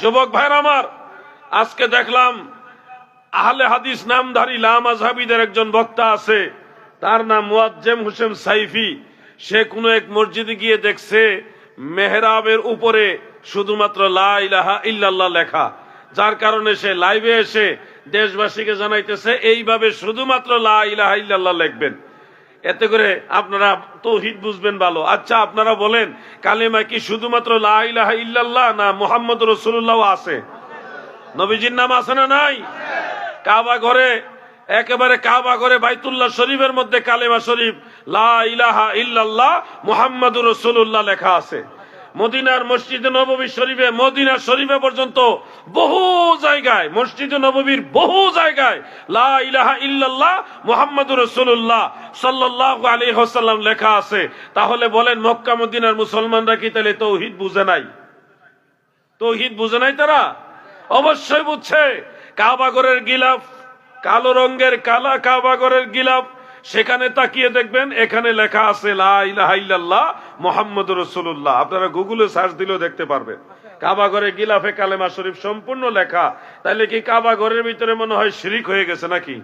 যুবক ভাইর আমার, আজকে দেখলাম আহলে হাদিস নামধারী লামাজহাবিদের একজন বক্তা আছে, তার নাম মুয়াজ্জেম হোসেন সাইফি। সে কোনো এক মসজিদে গিয়ে দেখছে মেহরাবের উপরে শুধুমাত্র লা ইলাহা ইল্লাল্লাহ লেখা। যার কারণে সে লাইভে এসে দেশবাসীকে জানাইতেছে, এইভাবে শুধুমাত্র লা ইলাহা ইল্লাল্লাহ লিখবেন। এতে করে আপনারা তৌহিদ বুঝবেন ভালো। আচ্ছা আপনারা বলেন, কালেমা কি শুধুমাত্র লা ইলাহা ইল্লাল্লাহ না মোহাম্মদ রসুল্লাহ আছে? নবীজির নাম আছে না নাই? কাবা ঘরে, একেবারে কাবা করে বাইতুল্লাহ শরীফের মধ্যে কালেমা শরীফ লাহা ইল্লাল্লাহ মুহাম্মাদুর রসুল্লাহ লেখা আছে। মদিনার মসজিদে নববী শরীফে, মদিনা শরীফে পর্যন্ত বহু জায়গায়, মসজিদে নববীর বহু জায়গায় লা ইলাহা ইল্লাল্লাহ মুহাম্মাদুর রসুল্লাহ সাল্লাল্লাহু আলাইহি ওয়াসাল্লাম লেখা আছে। তাহলে বলেন, মক্কা, মদিনার মুসলমানরা কি তাহলে তৌহিদ বুঝে নাই? তৌহিদ বুঝে নাই তারা? অবশ্যই বুঝছে। কাবাগরের গিলাফ, কালো রঙের কালা কাবাগরের গিলাফ সেখানে তাকিয়ে দেখবেন, এখানে লেখা আছে মুহাম্মদুর রাসূলুল্লাহ। আপনারা গুগলে সার্চ দিলেও দেখতে পারবেন। কাবাগরে গিলাফে কালেমা শরীফ সম্পূর্ণ লেখা। তাইলে কি কাবাগরের ভিতরে মনে হয় শিরিক হয়ে গেছে নাকি?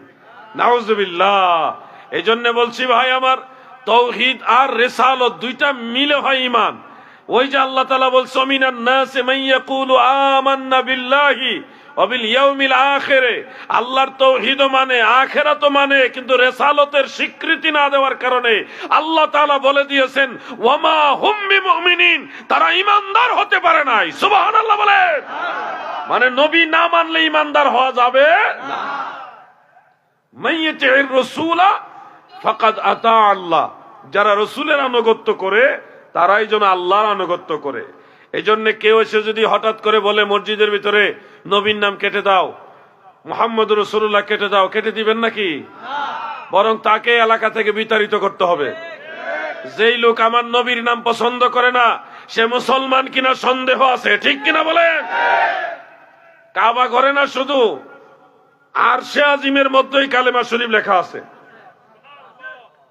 নাউজুবিল্লাহ। এই জন্য বলছি ভাই আমার, তৌহিদ আর রেসালত দুইটা মিলে হয় ইমান ওই যে আল্লাহ তালা বলছে মিনান নাসে মাইয়াকুলু আমান্না বিল্লাহি। আখিরে। আল্লাহর তৌহিদ মানে আখেরাত মানে কিন্তু রেসালতের স্বীকৃতি না দেওয়ার কারণে আল্লাহ তাআলা বলে দিয়েছেন, ওয়ামা হুম বিমুমিনিন তারা ঈমানদার হতে পারে নাই। সুবহানাল্লাহ বলেন। মানে নবী না মানলে ইমানদার হওয়া যাবে যারা রসুলের আনুগত্য করে, তারাই যেন আল্লাহর আনুগত্য করে। এই জন্য কেউ এসে যদি হঠাৎ করে বলে, মসজিদের ভিতরে নবীন নাম কেটে দাও, মোহাম্মদ রসুল্লাহ কেটে দাও কেটে দিবেন নাকি? বরং তাকে এলাকা থেকে বিতাড়িত করতে হবে। যেই লোক আমার নবীর নাম পছন্দ করে না, সে মুসলমান কিনা সন্দেহ আছে, ঠিক কিনা বলেন? কাবা করে না শুধু আর সে আজিমের মধ্যেই কালেমা শরীফ লেখা আছে।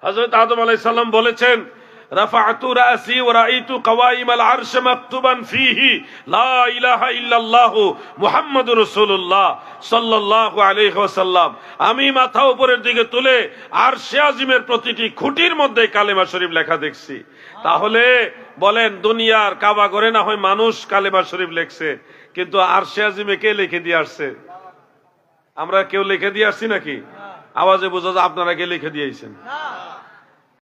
হযরত আদম আলাইহিস সালাম বলেছেন রাফাআতু রাসি ওয়া রাআইতু কাওয়াইমাল আরশ মাকতুবান ফিহি লা ইলাহা ইল্লাল্লাহু মুহাম্মাদুর রাসূলুল্লাহ সাল্লাল্লাহু আলাইহি ওয়াসাল্লাম আমি মাথা উপরের দিকে তুলে আরশে আজিমের প্রতিটি খুঁটির মধ্যে কালেমা শরীফ লেখা দেখছি। তাহলে বলেন, দুনিয়ার কাবা করে না হয় মানুষ কালেমা শরীফ লেখছে, কিন্তু আরশে আজিমে কে লিখে দিয়ে আসছে? আমরা কেউ লিখে দিয়ে আসছি নাকি? আওয়াজে বোঝা যায় আপনারা কে লিখে দিয়েছেন।